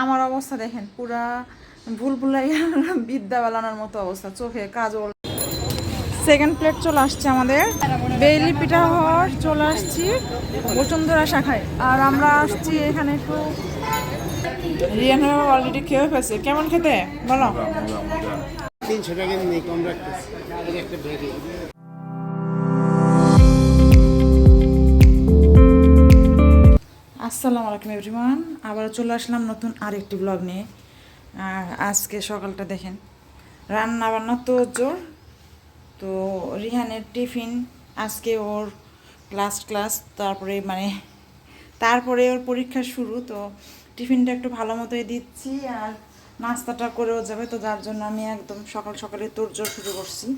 আমার অবস্থা দেখেন, পুরা ভুল ভুলাইয়া বিদ্যা বালানোর মতো অবস্থা, চোখে কাজল। সেকেন্ড প্লেট চলে আসছে আমাদের। বেইলি পিঠা হওয়ার চলে আসছি বসুন্ধরা শাখায়। আর আমরা আসছি এখানে একটু রিয়ান অলরেডি খেয়ে ফেলছে। কেমন খেতে? বলো। তিনশো টাকা কম একটা আসসালামু আলাইকুম এভরিওয়ান আবার চলে আসলাম নতুন আরেকটি ব্লগ নিয়ে। আর আজকে সকালটা দেখেন রান্না বান্না তো জোর। তো রিহানের টিফিন, আজকে ওর ক্লাস ক্লাস তারপরে মানে তারপরে ওর পরীক্ষা শুরু, তো টিফিনটা একটু ভালো মতোই দিচ্ছি আর নাস্তাটা করেও যাবে, তো যার জন্য আমি একদম সকাল সকালে তোড়জোড় শুরু করছি।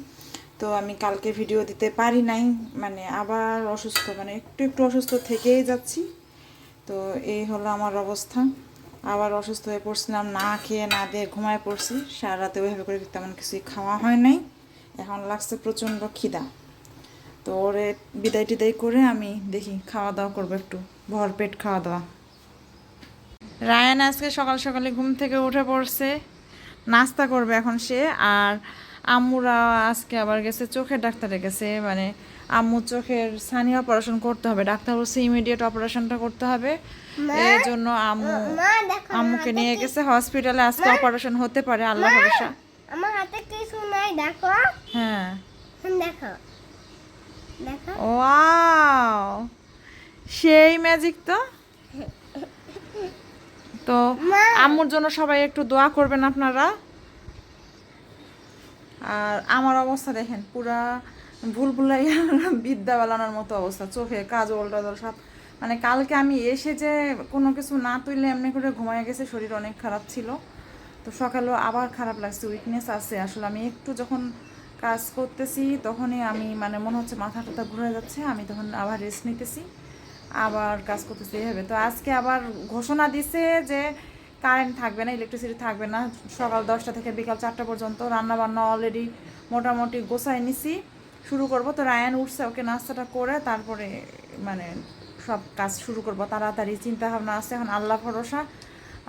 তো আমি কালকে ভিডিও দিতে পারি নাই মানে আবার অসুস্থ মানে একটু একটু অসুস্থ থেকেই যাচ্ছি। তো এই হলো আমার অবস্থা। আবার অসুস্থ হয়ে পড়ছিলাম, না খেয়ে না দিয়ে ঘুমায় পড়ছি। সারা রাতে ওইভাবে করে তেমন কিছুই খাওয়া হয় নাই। এখন লাগছে প্রচণ্ড খিদা। তো ওরে বিদায় টিদায় করে আমি দেখি খাওয়া দাওয়া করব একটু। ভরপেট খাওয়া দাওয়া। রায়ান আজকে সকাল সকালে ঘুম থেকে উঠে পড়ছে। নাস্তা করবে এখন সে। আর আম্মুরা আজকে আবার গেছে, চোখের ডাক্তারে গেছে। মানে আম্মু চোখের সানি অপারেশন করতে হবে। ডাক্তার বলছে ইমিডিয়েট অপারেশনটা করতে হবে। এই জন্য আম্মু আম্মুকে নিয়ে গেছে হসপিটালে আজকে অপারেশন হতে পারে আল্লাহ ভরসা। আমার হাতে কিছু নাই দেখো। হ্যাঁ। দেখো। দেখো। ওয়াও! সেই ম্যাজিক তো। তো আম্মুর জন্য সবাই একটু দোয়া করবেন আপনারা। আর আমার অবস্থা দেখেন পুরা ভুল ভুলাইয়া বিদ্যা বালানোর মতো অবস্থা, চোখে কাজল টাজল সব। মানে কালকে আমি এসে যে কোনো কিছু না তুললে এমনি করে ঘুমায় গেছে, শরীর অনেক খারাপ ছিল। তো সকালেও আবার খারাপ লাগছে উইকনেস আছে। আসলে আমি একটু যখন কাজ করতেছি, তখনই আমি মানে মনে হচ্ছে মাথা টাথা ঘুরে যাচ্ছে, আমি তখন আবার রেস্ট নিতেছি, আবার কাজ করতেছি এইভাবে তো আজকে আবার ঘোষণা দিছে যে কারেন্ট থাকবে না ইলেকট্রিসিটি থাকবে না। সকাল দশটা থেকে বিকাল চারটা পর্যন্ত রান্না বান্না অলরেডি মোটামুটি গোছায় নিছি। শুরু করব। তো রায়ান উঠছে, ওকে নাস্তাটা করে তারপরে মানে সব কাজ শুরু করব। তাড়াতাড়ি চিন্তা ভাবনা আছে, এখন আল্লাহ ভরসা।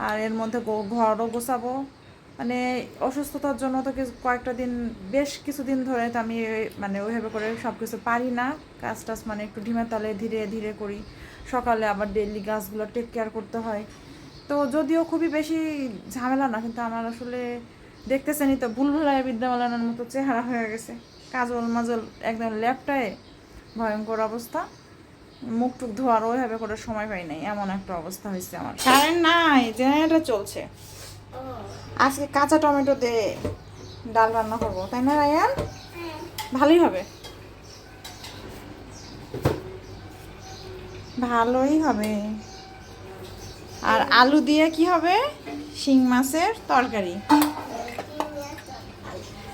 আর এর মধ্যে ঘরও গোছাবো। মানে অসুস্থতার জন্য তো কিছু, কয়েকটা দিন, বেশ কিছুদিন ধরে তো আমি মানে ওইভাবে করে সব কিছু পারি না। কাজ টাজ মানে একটু ঢিমে তালে ধীরে ধীরে করি। সকালে আবার ডেইলি গাছগুলো টেক কেয়ার করতে হয়। তো যদিও খুবই বেশি ঝামেলা না, কিন্তু আমার আসলে দেখতেছেনই তো ভুলভুলায় বিদ্যামালানোর মতো চেহারা হয়ে গেছে। কাজল মাজল একদম ল্যাপটায় ভয়ঙ্কর অবস্থা। মুখ টুক ধোয়ার ওইভাবে করে সময় পাই নাই, এমন একটা অবস্থা হয়েছে আমার। কারেন্ট নাই, জেনারেটর চলছে। আজকে কাঁচা টমেটো দিয়ে ডাল রান্না করব, তাই না রায়ান? ভালোই হবে। ভালোই হবে। আর আলু দিয়ে কি হবে? শিং মাছের তরকারি।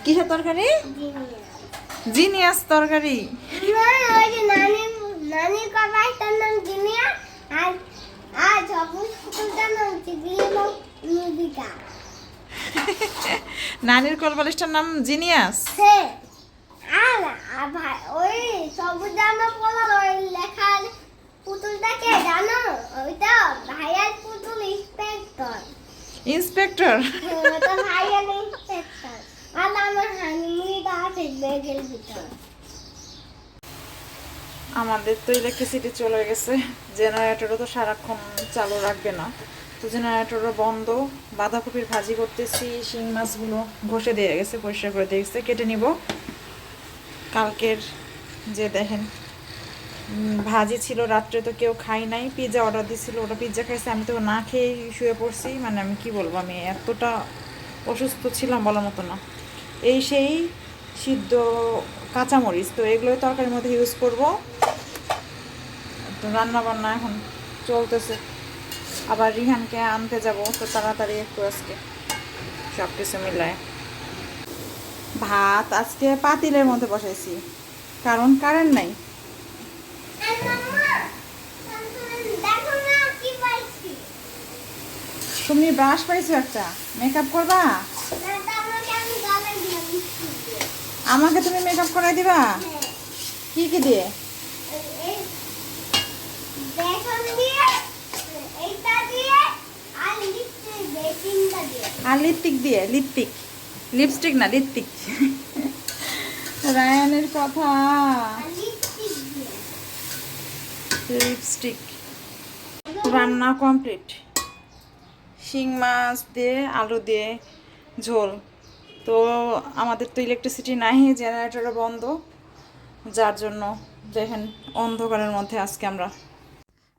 কিসের তরকারি? জিনিয়াস তরকারি। নানির কলবালিশটার নাম জিনিয়াস? ওই সবুজ জামা পরা ওই লেখার পুতুলটাকে জানো? ওইটা ভাইয়ার পুতুল ইন্সপেক্টর। ইন্সপেক্টর? ওটা ভাইয়ার ইন্সপেক্টর আর আমার হানিমুনিটা আছে ব্যাগের ভিতর আমাদের তো ইলেকট্রিসিটি চলে গেছে জেনারেটরও তো সারাক্ষণ চালু রাখবে না। তো জেনারেটরও বন্ধ, বাঁধাকপির ভাজি করতেছি, শিং মাছগুলো ঘষে দিয়ে গেছে, পরিষ্কার করে দিয়ে গেছে, কেটে নিব। কালকের যে দেখেন ভাজি ছিল, রাত্রে তো কেউ খাই নাই পিৎজা অর্ডার দিছিল ওটা পিৎজা খাইছে, আমি তো না খেয়ে শুয়ে পড়ছি মানে আমি কি বলব, আমি এতটা অসুস্থ ছিলাম বলার মতো না। এই সেই সিদ্ধ কাঁচামরিচ, তো এগুলোই তরকারির মধ্যে ইউজ করব। তো রান্না বান্না এখন চলতেছে। আবার রিহানকে আনতে যাব, তো তাড়াতাড়ি একটু আজকে সব কিছু মিলায়। ভাত আজকে পাতিলের মধ্যে বসাইছি, কারণ কারেন্ট নাই। তুমি ব্রাশ পাইছো একটা? মেকআপ করবা না তোমাকে আমি গালে দিলাম আমাকে তুমি মেকআপ করাই দিবা? কি কি দিয়ে? আর লিপস্টিক দিয়ে আর লিপস্টিক না লিপস্টিক রায়ানের কথা। লিপস্টিক রান্না কমপ্লিট শিং মাছ দিয়ে, আলু দিয়ে, ঝোল। তো আমাদের তো ইলেকট্রিসিটি নাই জেনারেটরও বন্ধ। যার জন্য দেখেন অন্ধকারের মধ্যে আজকে আমরা।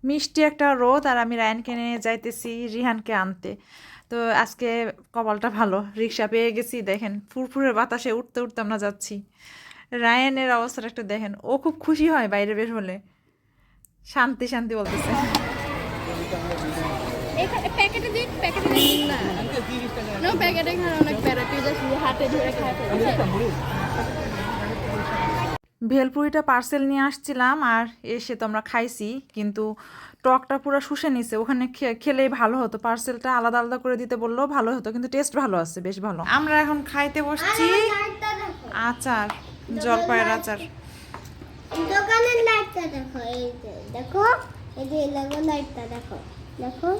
মিষ্টি একটা রোদ আর আমি রায়ানকে নিয়ে যাইতেছি রিহানকে আনতে। তো আজকে কপালটা ভালো, রিক্সা পেয়ে গেছি, দেখেন ফুরফুরে বাতাসে উঠতে উঠতে আমরা যাচ্ছি। রায়ানের অবস্থাটা একটু দেখেন, ও খুব খুশি হয় বাইরে বের হলে। শান্তি শান্তি বলতেছে। প্যাকেটে দিন প্যাকেটে দিন। না প্যাকেটে অনেক প্যারা তুই হাতে ধরে খায় ভেলপুরিটা পার্সেল নিয়ে আসছিলাম আর এসে তো আমরা খাইছি কিন্তু টকটা পুরো শুষে নিছে। ওখানে খে- খেলেই ভালো হতো। পার্সেলটা আলাদা আলাদা করে দিতে বললেও ভালো হতো কিন্তু টেস্ট ভালো আছে বেশ ভালো। আমরা এখন খাইতে বসছি। আচার জলপাইয়ের আচার। দোকানের লাইটটা দেখো এই যে দেখো? এই যে লাগো লাইটটা দেখো দেখো?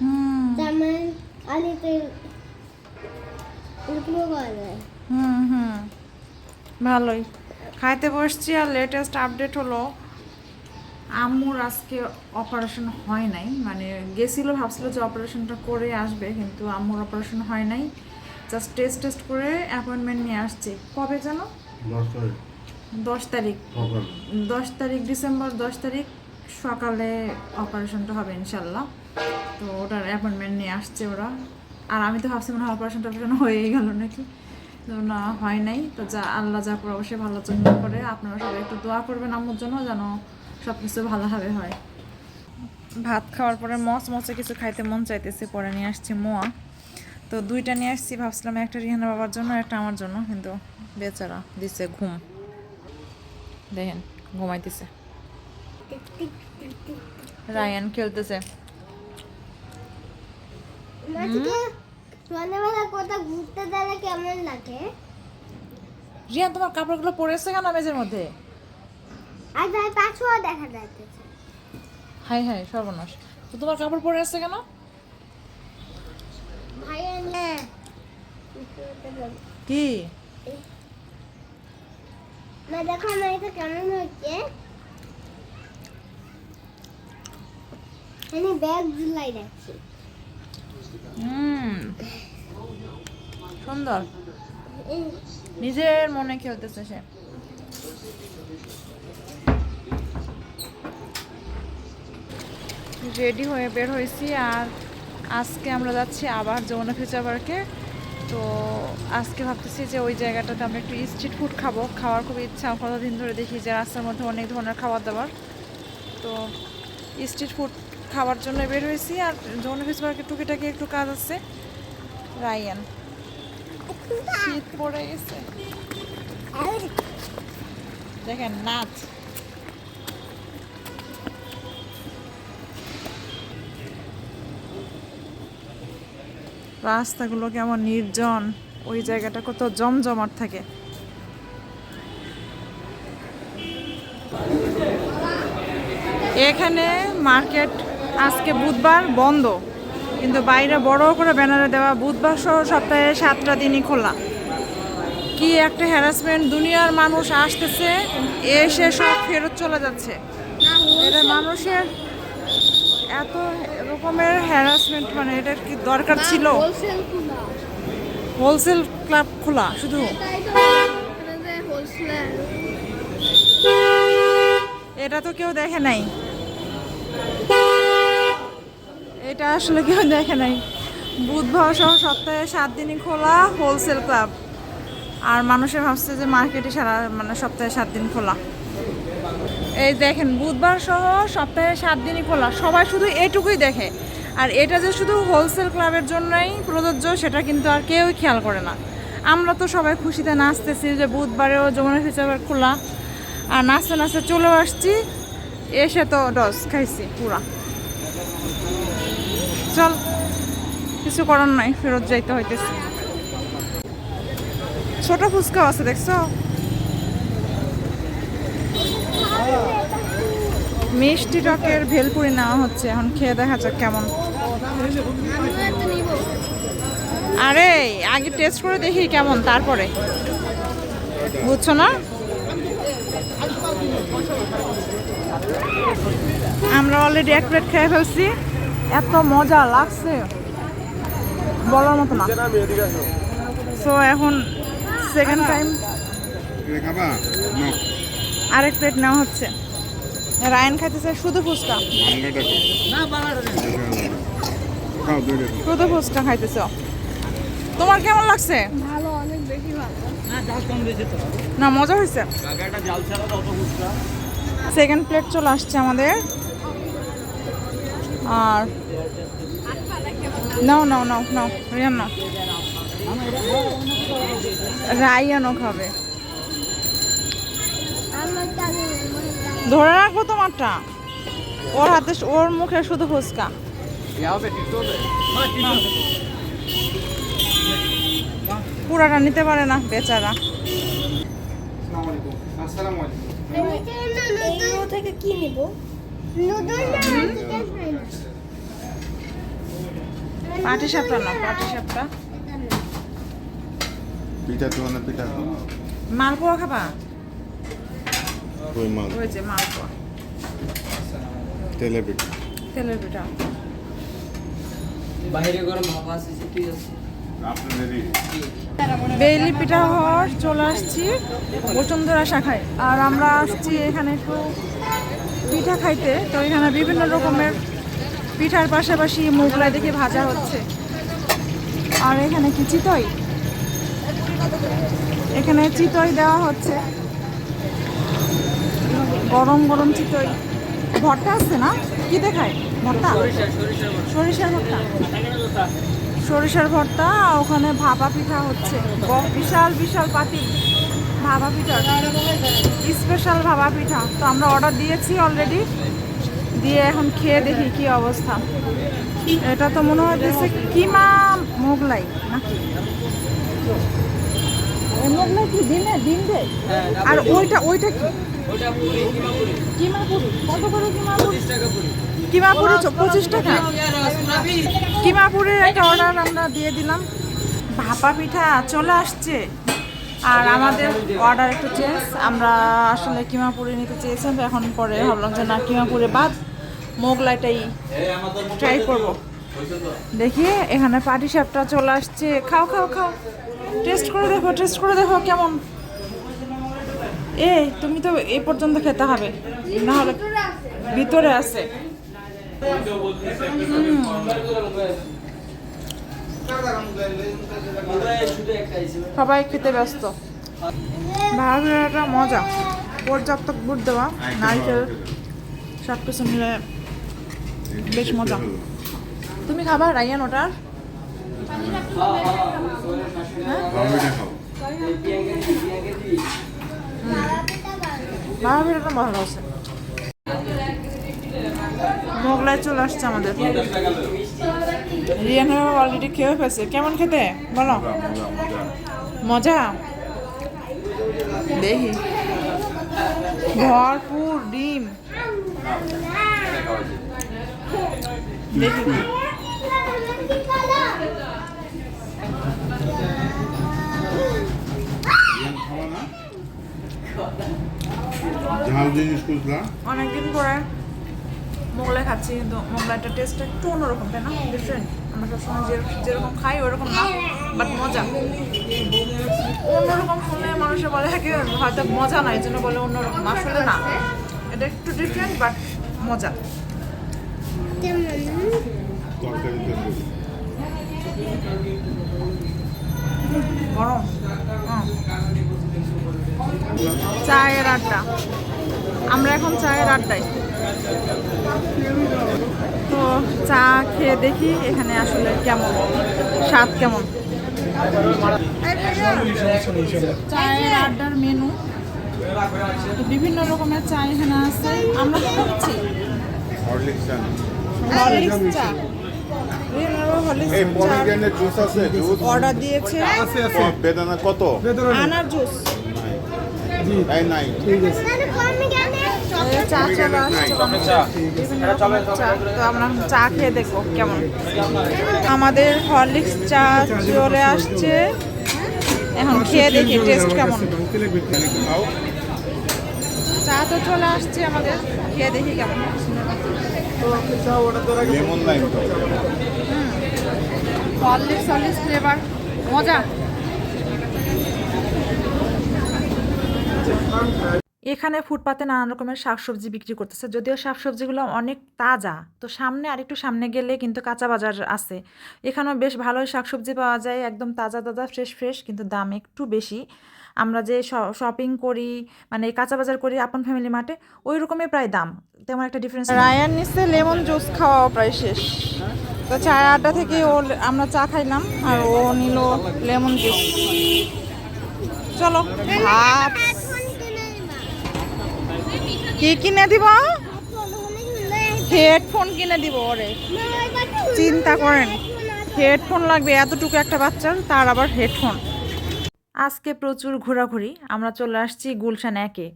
হুম। তারপরে আলিতে উঠবো করে হুম হুম। ভালোই। খাইতে বসছি আর লেটেস্ট আপডেট হলো আম্মুর আজকে অপারেশন হয় নাই। মানে গেছিল ভাবছিল যে অপারেশনটা করে আসবে কিন্তু আম্মুর অপারেশন হয় নাই। জাস্ট টেস্ট টেস্ট করে অ্যাপয়েন্টমেন্ট নিয়ে আসছে। কবে জানো? দশ তারিখ। দশ তারিখ। ডিসেম্বর দশ তারিখ সকালে অপারেশনটা হবে ইনশাল্লাহ। তো ওটার অ্যাপয়েন্টমেন্ট নিয়ে আসছে ওরা। আর আমি তো ভাবছি মনে হয় অপারেশন টপারেশন হয়েই গেল নাকি? তো না, হয় নাই। তো যা, আল্লাহ যা করে অবশ্যই ভালো জন্য করে। আপনারা সবাই একটু দোয়া করবেন আম্মুর জন্য যেন সব কিছু ভালোভাবে হয়। ভাত খাওয়ার পরে মচ মচে কিছু খাইতে মন চাইতেছে, পরে নিয়ে আসছি মোয়া। তো দুইটা নিয়ে আসছি, ভাবছিলাম একটা রিহানা বাবার জন্য, একটা আমার জন্য, কিন্তু বেচারা দিছে ঘুম। দেখেন, ঘুমাইতেছে। রায়ান খেলতেছে। সন্ধ্যাবেলা কোথাও ঘুরতে গেলে কেমন লাগে? রিয়ান তোমার কাপড়গুলো পরেছে কেন মেজের মধ্যে? আর তার পাছুও দেখা যাচ্ছে হাই হাই সর্বনাশ। তো তোমার কাপড় পরে আসছে কেন? হ্যাঁ কি? না দেখো আমার এটা কেমন হচ্ছে আমি ব্যাগ ঝুলাই রাখছি। হুম। সুন্দর। নিজের মনে খেলতেছে সে। রেডি হয়ে বের হয়েছি আর আজকে আমরা যাচ্ছি আবার যমুনা ফিউচার পার্কে। তো আজকে ভাবতেছি যে ওই জায়গাটাতে আমরা একটু স্ট্রিট ফুড খাব। খাওয়ার খুব ইচ্ছা। কতদিন ধরে দেখি যে রাস্তার মধ্যে অনেক ধরনের খাবার দাবার। তো স্ট্রিট ফুড খাওয়ার জন্য বের হয়েছি আর যমুনা ফিউচার পার্কে টুকিটাকি একটু কাজ আছে, রায়ান। শীত পড়ে গেছে। দেখেন, নাচ। রাস্তাগুলো কেমন নির্জন, ওই জায়গাটা কত জমজমাট থাকে। এখানে মার্কেট আজকে বুধবার বন্ধ। কিন্তু বাইরে বড় করে ব্যানারে দেওয়া বুধবার সহ সপ্তাহে সাতটা দিনই খোলা। কি একটা হ্যারাসমেন্ট দুনিয়ার মানুষ আসতেছে এসে সব ফেরত চলে যাচ্ছে। এটা মানুষের এত রকমের হ্যারাসমেন্ট মানে এটার কি দরকার ছিল? হোলসেল ক্লাব খোলা শুধু? এটা তো কেউ দেখে নাই। এটা আসলে কেউ দেখে নাই। বুধবার সহ সপ্তাহে সাত দিনই খোলা হোলসেল ক্লাব আর মানুষে ভাবছে যে মার্কেটে সারা মানে সপ্তাহে সাত দিন খোলা। এই দেখেন, বুধবার সহ সপ্তাহে সাত দিনই খোলা। সবাই শুধু এটুকুই দেখে। আর এটা যে শুধু হোলসেল ক্লাবের জন্যই প্রযোজ্য, সেটা কিন্তু আর কেউই খেয়াল করে না। আমরা তো সবাই খুশিতে নাচতেছি যে বুধবারেও যমুনা ফিচার খোলা। আর নাচতে নাচতে চলেও আসছি। এসে তো ডস খাইছি, পুরা। চল, কিছু করার নাই, ফেরত যাইতে হইতেছে। ছোট ফুচকাও আছে, দেখছ? মিষ্টি টকের ভেলপুরি নেওয়া হচ্ছে, এখন খেয়ে দেখা যাক কেমন। আরে, আগে টেস্ট করে দেখি কেমন, তারপরে। বুঝছ না? আমরা অলরেডি এক প্লেট খেয়ে ফেলছি। এত মজা লাগছে। বলার মতো না। সো এখন সেকেন্ড টাইম আরেক প্লেট নেওয়া হচ্ছে। রায়ন খাইতেছে শুধু ফুচকা। শুধু ফুচকা খাইতেছ। তোমার কেমন লাগছে? ভালো অনেক বেশি ভালো। না মজা হয়েছে। সেকেন্ড প্লেট চলে আসছে আমাদের। আর নাও নাও নাও নাও রিয়ান নাও রায়ানও খাবে। ধরে রাখব তোমারটা। ওর হাতে ওর মুখে শুধু ফুচকা। পুরাটা নিতে পারে না বেচারা। থেকে কি নিব? পাটি সাপটা না পাটি সাপটা পিঠা তো না পিঠা? মালপোয়া খাবা? ওই মাল? ওই যে মালপোয়া। তেলে পিঠা। তেলের পিঠা। বাইরে গরম হাওয়া আছে ঠিক আছে? বেইলি পিঠা হওয়ার চলে আসছি বসুন্ধরা শাখায়। আর আমরা আসছি এখানে একটু পিঠা খাইতে, তো এখানে বিভিন্ন রকমের পিঠার পাশাপাশি মোগলাই দেখে ভাজা হচ্ছে। আর এখানে কি চিতই? এখানে চিতই দেওয়া হচ্ছে। গরম গরম চিতই। ভর্তা আছে না? কি দেখায়? ভর্তা? সরিষার ভর্তা। সরিষার ভর্তা, ওখানে ভাপা পিঠা হচ্ছে। বিশাল বিশাল পাতি। ভাপা পিঠা স্পেশাল ভাপা পিঠা তো আমরা অর্ডার দিয়েছি অলরেডি দিয়ে এখন খেয়ে দেখি কি অবস্থা। এটা তো মনে হচ্ছে কিমা মোগলাই নাকি? মোগলাই কি দিনে? দিন দেয় আর ওইটা ওইটা কি? কিমা পুরি। কত করে কিমা পুরি? তিরিশ টাকা পুরি। কিমা পুরি পঁচিশ টাকা। কিমাপুরের একটা অর্ডার আমরা দিয়ে দিলাম। ভাপা পিঠা চলে আসছে। আর আমাদের অর্ডার একটু চেঞ্জ আমরা আসলে কিমাপুরে নিতে চেয়েছিলাম এখন পরে ভাবলাম যে না, কিমাপুরে বাদ, মোগলাইটাই ট্রাই করব। দেখি, এখানে পাটি সাপটা চলে আসছে। খাও খাও খাও। টেস্ট করে দেখো টেস্ট করে দেখো কেমন। এ তুমি তো এই পর্যন্ত খেতে হবে। না হলে ভিতরে আছে। সবাই খেতে ব্যস্ত। ভাড়াটা মজা। পর্যাপ্ত গুড় দেওয়া, নারকেল সব কিছু মিলে বেশ মজা। তুমি খাবা রাইয়ান ওটার? খাও ভাড়া ভিড়াটা ভালো আছে। মোগলাই চলে আসছে আমাদের। রিয়ান অলরেডি খেয়ে ফেলছে। কেমন খেতে? বলো। মজা দেখি। ভরপুর ডিম। দেখি অনেকদিন পরে। মোগলাই খাচ্ছি, কিন্তু মোগলাইটার টেস্ট একটু অন্যরকম, তাই না? ডিফারেন্ট আমরা সবসময় যেরকম খাই, ওরকম না বাট মজা। অন্যরকম শুনলে মানুষে বলে থাকে হয়তো মজা না, এই জন্য বলে অন্যরকম। আসলে না, এটা একটু ডিফারেন্ট বাট মজা। গরম। চায়ের আড্ডা। আমরা এখন চায়ের আড্ডায়। তো চা খেয়ে দেখি এখানে আসলে কেমন স্বাদ কেমন। চায়ের আড্ডার মেনু বিভিন্ন রকমের চা এখানে আছে। আমরা কি খাচ্ছি? আছে অর্ডার দিয়েছে। বেদানা কত? আনার জুস নাই। মানে কমে গেলে এই চা চলে আসছে। তো আমরা চা খেয়ে দেখব কেমন। আমাদের হরলিক্স চা চলে আসছে। এখন খেয়ে দেখি টেস্ট কেমন। চা তো চলে আসছে আমাদের। খেয়ে দেখি কেমন। হরলিক্স হরলিক্স ফ্লেভার মজা। এখানে ফুটপাতে নানান রকমের শাকসবজি বিক্রি করতেছে। যদিও শাকসবজিগুলো অনেক তাজা, তো সামনে আরেকটু সামনে গেলে কিন্তু কাঁচা বাজার আছে। এখানেও বেশ ভালোই শাকসবজি পাওয়া যায়, একদম তাজা তাজা ফ্রেশ ফ্রেশ কিন্তু দাম একটু বেশি। আমরা যে শপিং করি মানে কাঁচা বাজার করি আপন ফ্যামিলি মার্টে ওই রকমই প্রায় দাম। তেমন একটা ডিফারেন্স রায়ান নিচ্ছে লেমন জুস খাওয়া প্রায় শেষ। তো চায়ের আটটা থেকে ও আমরা চা খাইলাম, আর ও নিল লেমন জুস। চলো, ভাত কি কিনে দিব? হেডফোন কিনে দিব ওরে। চিন্তা করেন হেডফোন লাগবে, এতটুকু একটা বাচ্চার, তার আবার হেডফোন আজকে প্রচুর ঘোরাঘুরি, আমরা চলে আসছি গুলশান একে।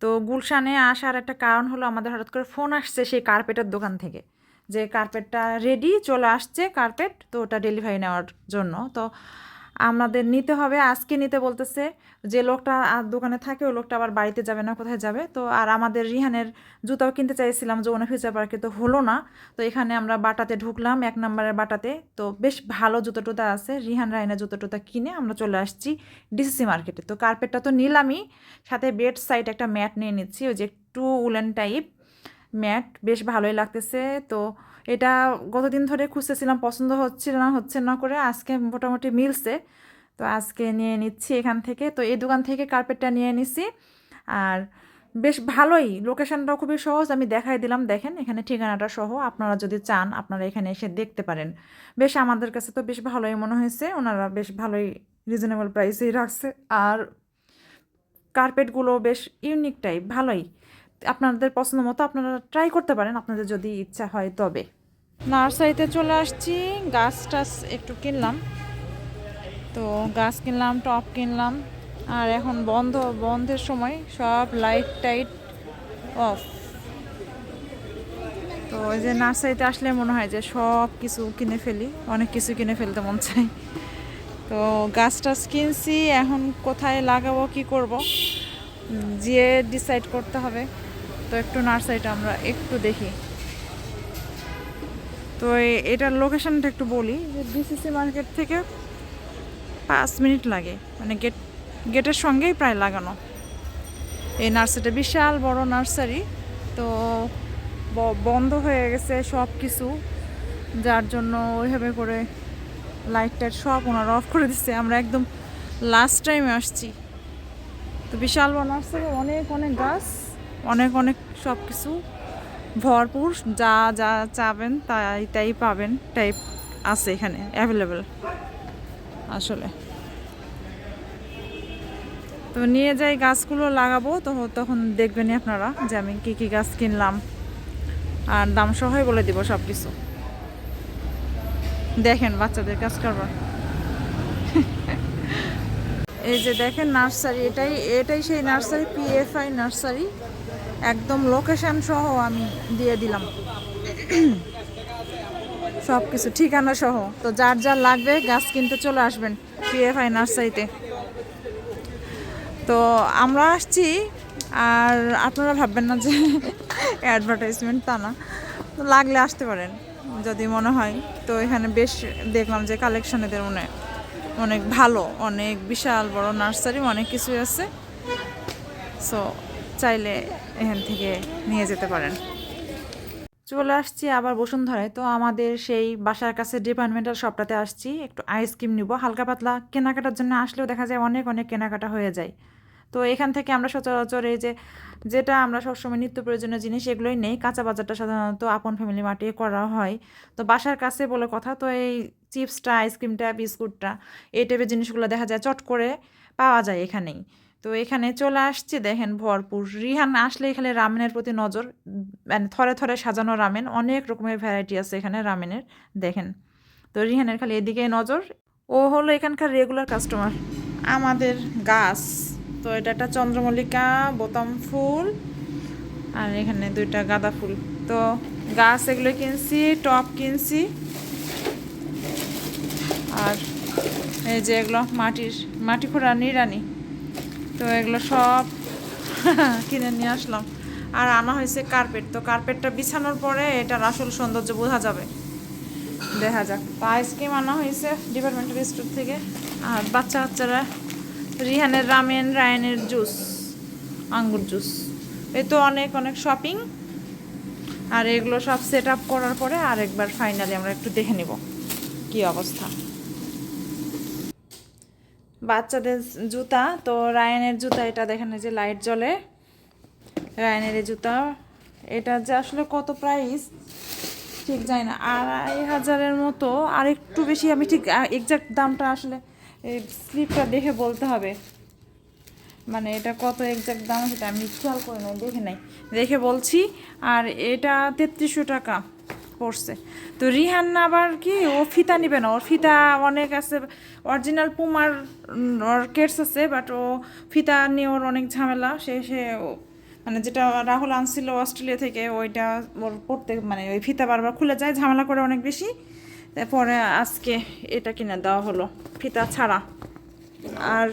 তো গুলশানে আসার একটা কারণ হলো, আমাদের হঠাৎ করে ফোন আসছে সেই কার্পেটের দোকান থেকে। যে কার্পেটটা রেডি চলে আসছে কার্পেট তো ওটা ডেলিভারি নেওয়ার জন্য। তো আমাদের নিতে হবে, আজকে নিতে বলতেছে যে লোকটা দোকানে থাকে, ওই লোকটা আবার বাড়িতে যাবে না, কোথায় যাবে? তো আর আমাদের রিহানের জুতাও কিনতে চাইছিলাম যৌবনা ফিউচার পার্কে, তো হলো না। তো এখানে আমরা বাটাতে ঢুকলাম, এক নম্বরের বাটাতে। তো বেশ ভালো জুতো টুতা আছে, রিহান রায়না জুতো টুতা কিনে আমরা চলে আসছি ডিসিসি মার্কেটে। তো কার্পেটটা তো নিলামই, সাথে বেড সাইড একটা ম্যাট নিয়ে নিচ্ছি, ওই যে একটু উলেন টাইপ ম্যাট, বেশ ভালোই লাগতেছে। তো এটা গতদিন ধরে খুঁজতেছিলাম, পছন্দ হচ্ছিল না, হচ্ছে না করে আজকে মোটামুটি মিলছে। তো আজকে নিয়ে নিচ্ছি এখান থেকে। তো এই দোকান থেকে কার্পেটটা নিয়ে নিছি। আর বেশ ভালোই, লোকেশনটাও খুবই সহজ। আমি দেখাই দিলাম, দেখেন এখানে ঠিকানাটা সহ। আপনারা যদি চান, আপনারা এখানে এসে দেখতে পারেন। বেশ আমাদের কাছে তো বেশ ভালোই মনে হয়েছে। ওনারা বেশ ভালোই রিজনেবল প্রাইসেই রাখছে। আর কার্পেটগুলো বেশ ইউনিক টাইপ ভালোই। আপনাদের পছন্দ মতো আপনারা ট্রাই করতে পারেন, আপনাদের যদি ইচ্ছা হয় তবে। নার্সারিতে চলে আসছি, গাছ টাছ একটু কিনলাম। তো গাছ কিনলাম টপ কিনলাম, আর এখন বন্ধ, বন্ধের সময় সব লাইট টাইট অফ তো ওই যে নার্সারিতে আসলে মনে হয় যে সব কিছু কিনে ফেলি, অনেক কিছু কিনে ফেলতে মন চাই তো গাছ টাছ কিনছি, এখন কোথায় লাগাবো, কি করব? যেয়ে ডিসাইড করতে হবে। তো একটু নার্সারিটা আমরা একটু দেখি। তো এটার লোকেশনটা একটু বলি যে ডিসিসি মার্কেট থেকে পাঁচ মিনিট লাগে। মানে গেট গেটের সঙ্গেই প্রায় লাগানো। এই নার্সারিটা বিশাল বড় নার্সারি। তো বন্ধ হয়ে গেছে সব কিছু যার জন্য ওইভাবে করে লাইট টাইট সব ওনারা অফ করে দিচ্ছে আমরা একদম লাস্ট টাইমে আসছি। তো বিশাল বড় নার্সারি, অনেক অনেক গাছ। অনেক অনেক সব কিছু ভরপুর, যা যা চাবেন তাই তাই পাবেন টাইপ আছে এখানে অ্যাভেলেবেল আসলে। তো নিয়ে যাই গাছগুলো লাগাবো, তো তখন দেখবেনই আপনারা যে আমি কী কী গাছ কিনলাম। আর দাম সহই বলে দিব সব কিছু দেখেন বাচ্চাদের কাজ করবার। এই যে দেখেন নার্সারি, এটাই এটাই সেই নার্সারি পিএফআই নার্সারি। একদম লোকেশন সহ আমি দিয়ে দিলাম। সব কিছু ঠিকানা সহ। তো যার যার লাগবে, গাছ কিনতে চলে আসবেন পিএফআই নার্সারিতে। তো আমরা আসছি, আর আপনারা ভাববেন না যে অ্যাডভার্টাইজমেন্ট তা না। লাগলে আসতে পারেন, যদি মনে হয়। তো এখানে বেশ দেখলাম যে কালেকশন এদের মনে, অনেক ভালো, অনেক বিশাল বড় নার্সারি, অনেক কিছুই আছে। সো চাইলে এখান থেকে নিয়ে যেতে পারেন। চলে আসছি আবার বসুন্ধরায়। তো আমাদের সেই বাসার কাছে ডিপার্টমেন্টাল শপটাতে আসছি। একটু আইসক্রিম নিব। হালকা পাতলা কেনাকাটার জন্য আসলেও দেখা যায় অনেক অনেক কেনাকাটা হয়ে যায়। তো এখান থেকে আমরা সচরাচর এই যে, যেটা আমরা সবসময় নিত্য প্রয়োজনীয় জিনিস এগুলোই নেই। কাঁচা বাজারটা সাধারণত আপন ফ্যামিলি মার্টে করা হয়। তো বাসার কাছে বলে কথা, তো এই চিপসটা আইসক্রিমটা বিস্কুটটা, এই টাইপের জিনিসগুলো দেখা যায় চট করে পাওয়া যায় এখানেই। তো এখানে চলে আসছে, দেখেন, ভরপুর। রিহান আসলে এখানে রামেনের প্রতি নজর মানে থরে থরে সাজানো রামেন। অনেক রকমের ভ্যারাইটি আছে এখানে রামেনের, দেখেন। তো রিহানের খালি এদিকে নজর। ও হলো এখানকার রেগুলার কাস্টমার আমাদের গাছ। তো এটা একটা চন্দ্রমল্লিকা, বোতাম ফুল, আর এখানে দুইটা গাঁদা ফুল। তো গাছ এগুলো কিনছি, টপ কিনছি। আর এই যে এগুলো মাটির, মাটি খোঁড়া নিরানি তো এগুলো সব কিনে নিয়ে আসলাম। আর আনা হয়েছে কার্পেট। তো কার্পেটটা বিছানোর পরে এটার আসল সৌন্দর্য বোঝা যাবে। দেখা যাক। তো আইসক্রিম আনা হয়েছে ডিপার্টমেন্টাল স্টোর থেকে। আর বাচ্চা বাচ্চারা রিহানের রামেন, রায়নের জুস, আঙ্গুর জুস। এই তো অনেক অনেক শপিং আর এগুলো সব সেট আপ করার পরে আরেকবার ফাইনালি আমরা একটু দেখে নেব কি অবস্থা। বাচ্চাদের জুতা, তো রায়ানের জুতা, এটা দেখেন যে লাইট জ্বলে। রায়ানের জুতা, এটা যে আসলে কত প্রাইস ঠিক জানি না, আড়াই হাজারের মতো আর একটু বেশি, আমি ঠিক এক্সাক্ট দামটা আসলে স্লিপটা দেখে বলতে হবে। মানে এটা কত এক্সাক্ট দাম সেটা আমি খেয়াল করে নাই, দেখে নাই। দেখে বলছি, আর এটা তেত্রিশশো টাকা। পড়ছে। তো রিহান আবার কি, ও ফিতা নিবে না। ওর ফিতা অনেক আছে অরিজিনাল পুমার ওর কেটস আছে বাট ও ফিতা নিয়ে ওর অনেক ঝামেলা। সে সে মানে যেটা রাহুল আনছিল অস্ট্রেলিয়া থেকে, ওইটা ওর পড়তে মানে ওই ফিতা বারবার খুলে যায়, ঝামেলা করে অনেক বেশি। তারপরে আজকে এটা কিনে দেওয়া হলো, ফিতা ছাড়া। আর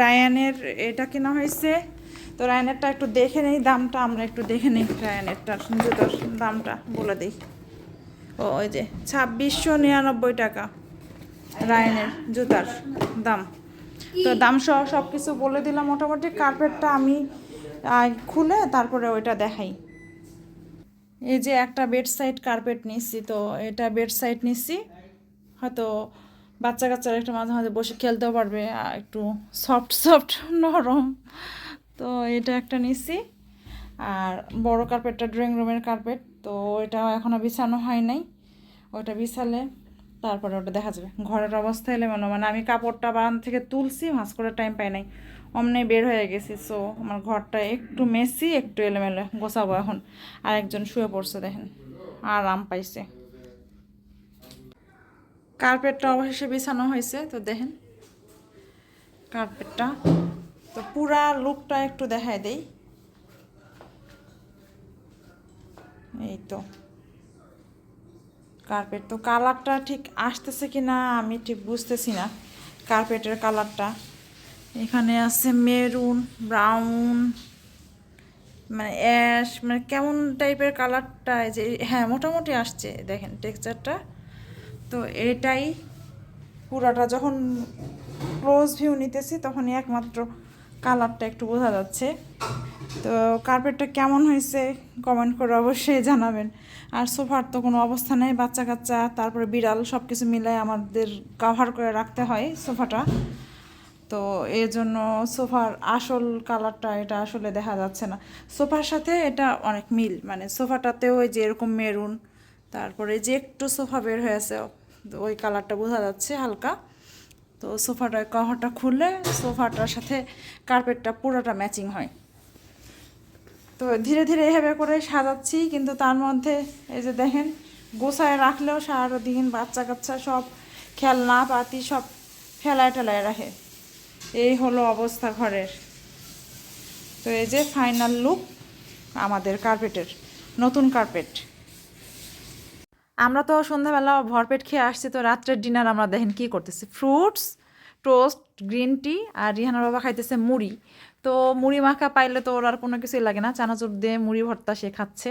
রায়ানের এটা কেনা হয়েছে। তো রায়ানেরটা একটু দেখে নেই, দামটা আমরা একটু দেখে নিই, রায়ানেরটার জুতোর দামটা বলে দিই। ওই যে ছাব্বিশশো নিরানব্বই টাকা রায়ানের জুতার দাম। তো দাম সহ সব কিছু বলে দিলাম মোটামুটি, কার্পেটটা আমি খুলে তারপরে ওইটা দেখাই। এই যে একটা বেড সাইড কার্পেট নিচ্ছি, তো এটা বেড সাইড নিচ্ছি। হয়তো বাচ্চা কাচ্চারা একটু মাঝে মাঝে বসে খেলতেও পারবে একটু সফট সফট, নরম। তো এটা একটা নিচ্ছি। আর বড় কার্পেটটা ড্রয়িং রুমের কার্পেট। তো ওইটা এখনও বিছানো হয় নাই। ওটা বিছালে তারপরে ওটা দেখা যাবে। ঘরের অবস্থা এলে মনে মানে আমি কাপড়টা বারান থেকে তুলছি ভাঁজ করার টাইম পাই নাই। অমনে বের হয়ে গেছি সো আমার ঘরটা একটু মেসি একটু এলোমেলো, গোছাবো এখন। আর একজন শুয়ে পড়ছে দেখেন, আরাম পাইছে। কার্পেটটা অবশেষে বিছানো হয়েছে, তো দেখেন। কার্পেটটা তো পুরা লুকটা একটু দেখায় দেই। এই তো। কার্পেট তো কালারটা ঠিক আসতেছে কি না, আমি ঠিক বুঝতেছি না। কার্পেটের কালারটা এখানে আছে মেরুন ব্রাউন মানে অ্যাশ মানে কেমন টাইপের কালারটা যে হ্যাঁ মোটামুটি আসছে, দেখেন টেক্সচারটা তো এটাই পুরাটা যখন ক্লোজ ভিউ নিতেছি, তখনই একমাত্র কালারটা একটু বোঝা যাচ্ছে। তো কার্পেটটা কেমন হয়েছে কমেন্ট করে অবশ্যই জানাবেন। আর সোফার তো কোনো অবস্থা নেই বাচ্চা কাচ্চা তারপরে বিড়াল সব কিছু মিলাই আমাদের কাভার করে রাখতে হয় সোফাটা। তো এই জন্য সোফার আসল কালারটা এটা আসলে দেখা যাচ্ছে না। সোফার সাথে এটা অনেক মিল মানে সোফাটাতেও ওই যে এরকম মেরুন, তারপরে যে একটু সোফা বের হয়েছে ওই কালারটা বোঝা যাচ্ছে হালকা। তো সোফাটার কভারটা খুললে সোফাটার সাথে কার্পেটটা পুরোটা ম্যাচিং হয়। তো ধীরে ধীরে এভাবে করে সাজাচ্ছি, কিন্তু তার মধ্যে এই যে দেখেন, গোছায় রাখলেও সারাদিন বাচ্চা কাচ্চা সব খেলনা পাতি সব ফেলায় টেলায় রাখে। এই হলো অবস্থা ঘরের। তো এই যে ফাইনাল লুক আমাদের কার্পেটের নতুন কার্পেট আমরা তো সন্ধ্যাবেলা ভরপেট খেয়ে আসছি, তো রাত্রের ডিনার আমরা দেখেন কি করতেছি? ফ্রুটস টোস্ট গ্রিন টি আর রিহানার বাবা খাইতেছে মুড়ি। তো মুড়ি মাখা পাইলে তো ওর আর কোনো কিছুই লাগে না। চানাচুর দিয়ে মুড়ি ভর্তা সে খাচ্ছে।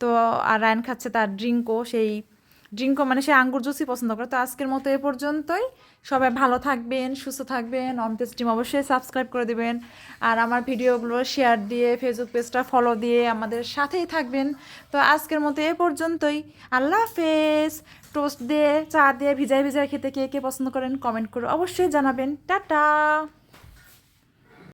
তো আর রায়ন খাচ্ছে তার ড্রিঙ্কও সেই ড্রিঙ্কও মানে সে আঙ্গুর জুসই পছন্দ করে। তো আজকের মতো এ পর্যন্তই। সবাই ভালো থাকবেন, সুস্থ থাকবেন অমতে স্ট্রিম অবশ্যই সাবস্ক্রাইব করে দেবেন। আর আমার ভিডিওগুলো শেয়ার দিয়ে ফেসবুক পেজটা ফলো দিয়ে আমাদের সাথেই থাকবেন। তো আজকের মতো এ পর্যন্তই। আল্লাহ হাফেজ। টোস্ট দিয়ে, চা দিয়ে, ভিজায় ভিজায় খেতে কে কে পছন্দ করেন কমেন্ট করে অবশ্যই জানাবেন। টাটা!